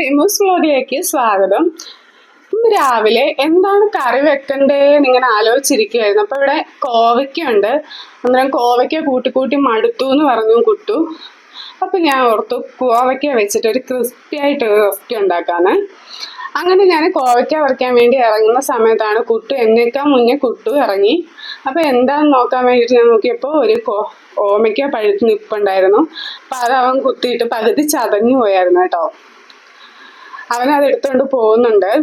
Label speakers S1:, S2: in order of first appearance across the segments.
S1: റിമൂസ് വ്ലോഗിലേക്ക് സ്വാഗതം. ഇന്ന് രാവിലെ എന്താണ് കറി വെക്കണ്ടേ ഇങ്ങനെ ആലോചിച്ചിരിക്കുകയായിരുന്നു. അപ്പൊ ഇവിടെ കോവയ്ക്കുണ്ട്. അന്നേരം കോവയ്ക്ക കൂട്ടി കൂട്ടി മടുത്തു എന്ന് പറഞ്ഞു കുട്ടു. അപ്പൊ ഞാൻ ഓർത്തു കോവയ്ക്ക വെച്ചിട്ട് ഒരു ക്രിസ്പി ആയിട്ട് ഒരു റെസിപ്പി ഉണ്ടാക്കാന്ന്. അങ്ങനെ ഞാൻ കോവയ്ക്ക പറിക്കാൻ വേണ്ടി ഇറങ്ങുന്ന സമയത്താണ് കുട്ടു എന്നേക്കാൾ മുന്നേ കുട്ടു ഇറങ്ങി. അപ്പൊ എന്താന്ന് നോക്കാൻ വേണ്ടിയിട്ട് ഞാൻ നോക്കിയപ്പോൾ ഒരു കോ ഓമയ്ക്ക പഴുത്ത് നിപ്പുണ്ടായിരുന്നു. അപ്പൊ അത് അവൻ കുത്തിയിട്ട് പകുതി ചതഞ്ഞു പോയായിരുന്നു കേട്ടോ. അവൻ അത് എടുത്തുകൊണ്ട് പോകുന്നുണ്ട്.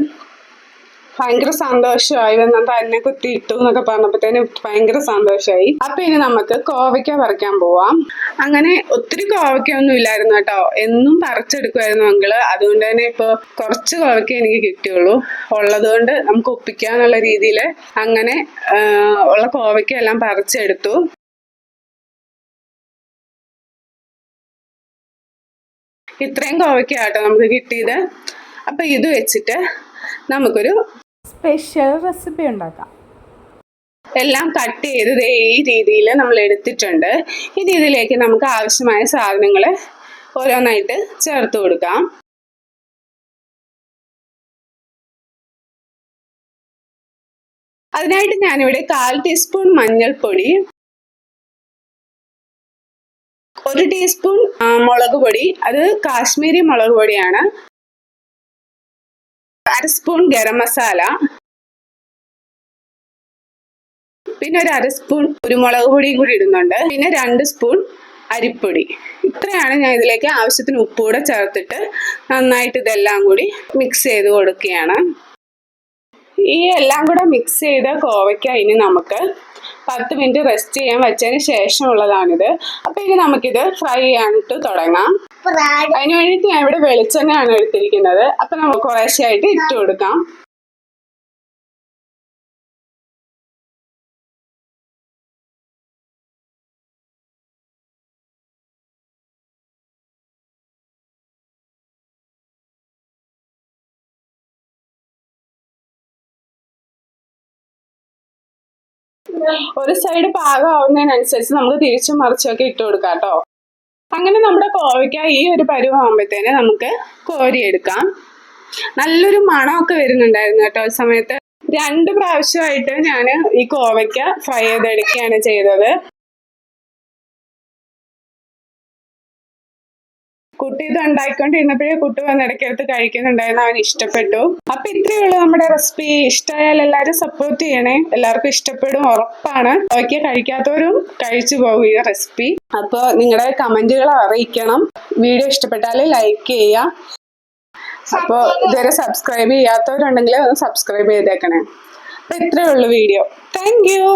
S1: ഭയങ്കര സന്തോഷമായി. വന്ന തന്നെ കുത്തിയിട്ടു എന്നൊക്കെ പറഞ്ഞപ്പോഴത്തേനും ഭയങ്കര സന്തോഷമായി അപ്പൊ ഇനി നമുക്ക് കോവയ്ക്ക പറിക്കാൻ പോവാം. അങ്ങനെ ഒത്തിരി കോവയ്ക്ക ഒന്നും ഇല്ലായിരുന്നു കേട്ടോ. എന്നും പറിച്ചെടുക്കുമായിരുന്നു അങ്കിൾ. അതുകൊണ്ട് തന്നെ ഇപ്പൊ കുറച്ച് കോവയ്ക്ക എനിക്ക് കിട്ടിയുള്ളൂ. ഉള്ളത് കൊണ്ട് നമുക്ക് ഒപ്പിക്കാന്നുള്ള രീതിയിൽ അങ്ങനെ ഉള്ള കോവയ്ക്ക എല്ലാം പറിച്ചെടുത്തു. ഇത്രയും കോവയ്ക്കാട്ടോ നമുക്ക് കിട്ടിയത്. അപ്പൊ ഇത് വെച്ചിട്ട് നമുക്കൊരു
S2: സ്പെഷ്യൽ റെസിപ്പി ഉണ്ടാക്കാം.
S1: എല്ലാം കട്ട് ചെയ്തത് ഈ രീതിയിൽ നമ്മൾ എടുത്തിട്ടുണ്ട്. ഇനി ഇതിലേക്ക് നമുക്ക് ആവശ്യമായ സാധനങ്ങൾ ഓരോന്നായിട്ട് ചേർത്ത് കൊടുക്കാം. അതിനായിട്ട് ഞാനിവിടെ കാൽ ടീസ്പൂൺ മഞ്ഞൾപ്പൊടി ഒരു ടീസ്പൂൺ മുളക് പൊടി. അത് കാശ്മീരി മുളക് പൊടിയാണ്. അര സ്പൂൺ ഗരം മസാല. പിന്നെ ഒരു അര സ്പൂൺ കുരുമുളക് പൊടിയും കൂടി ഇടുന്നുണ്ട്. പിന്നെ രണ്ട് സ്പൂൺ അരിപ്പൊടി. ഇത്രയാണ് ഞാൻ ഇതിലേക്ക് ആവശ്യത്തിന് ഉപ്പ് കൂടെ ചേർത്തിട്ട് നന്നായിട്ട് ഇതെല്ലാം കൂടി മിക്സ് ചെയ്ത് കൊടുക്കുകയാണ്. ഈ എല്ലാം കൂടെ മിക്സ് ചെയ്ത കോവയ്ക്ക ഇനി നമുക്ക് പത്ത് മിനിറ്റ് റെസ്റ്റ് ചെയ്യാൻ വെച്ചതിന് ശേഷമുള്ളതാണിത്. അപ്പൊ ഇനി നമുക്കിത് ഫ്രൈ ചെയ്യാനിട്ട് തുടങ്ങാം. അതിനു വേണ്ടിയിട്ട് ഞാൻ ഇവിടെ വെളിച്ചെണ്ണയാണ് എടുത്തിരിക്കുന്നത്. അപ്പൊ നമുക്ക് കുറേശ്ശെയായിട്ട് ഇട്ട് കൊടുക്കാം. ഒരു സൈഡ് പാകമാവുന്നതിനനുസരിച്ച് നമുക്ക് തിരിച്ചും മറിച്ചൊക്കെ ഇട്ട് കൊടുക്കാം കേട്ടോ അങ്ങനെ നമ്മുടെ കോവയ്ക്ക ഈ ഒരു പരുവാകുമ്പോഴത്തേന് നമുക്ക് കോരിയെടുക്കാം. നല്ലൊരു മണമൊക്കെ വരുന്നുണ്ടായിരുന്നു കേട്ടോ ഈ സമയത്ത്. രണ്ട് പ്രാവശ്യമായിട്ട് ഞാൻ ഈ കോവയ്ക്ക ഫ്രൈ ചെയ്തെടുക്കുകയാണ് ചെയ്തത്. കുട്ടി ഇത് ഉണ്ടാക്കിക്കൊണ്ടിരുന്നപ്പോഴേ കുട്ടി വന്ന് ഇടയ്ക്കടുത്ത് കഴിക്കുന്നുണ്ടായിരുന്നു അവന് ഇഷ്ടപ്പെട്ടു. അപ്പൊ ഇത്രയേ ഉള്ളൂ നമ്മുടെ റെസിപ്പി. ഇഷ്ടമായാൽ എല്ലാവരും സപ്പോർട്ട് ചെയ്യണേ. എല്ലാവർക്കും ഇഷ്ടപ്പെടും ഉറപ്പാണ്. ഓക്കെ കഴിക്കാത്തവരും കഴിച്ചു പോകും ഈ റെസിപ്പി. അപ്പോൾ നിങ്ങളുടെ കമന്റുകൾ അറിയിക്കണം. വീഡിയോ ഇഷ്ടപ്പെട്ടാൽ ലൈക്ക് ചെയ്യുക. അപ്പോൾ ഇതുവരെ സബ്സ്ക്രൈബ് ചെയ്യാത്തവരുണ്ടെങ്കിൽ ഒന്ന് സബ്സ്ക്രൈബ് ചെയ്തേക്കണേ. അപ്പൊ ഇത്രയേ ഉള്ളൂ വീഡിയോ. Thank you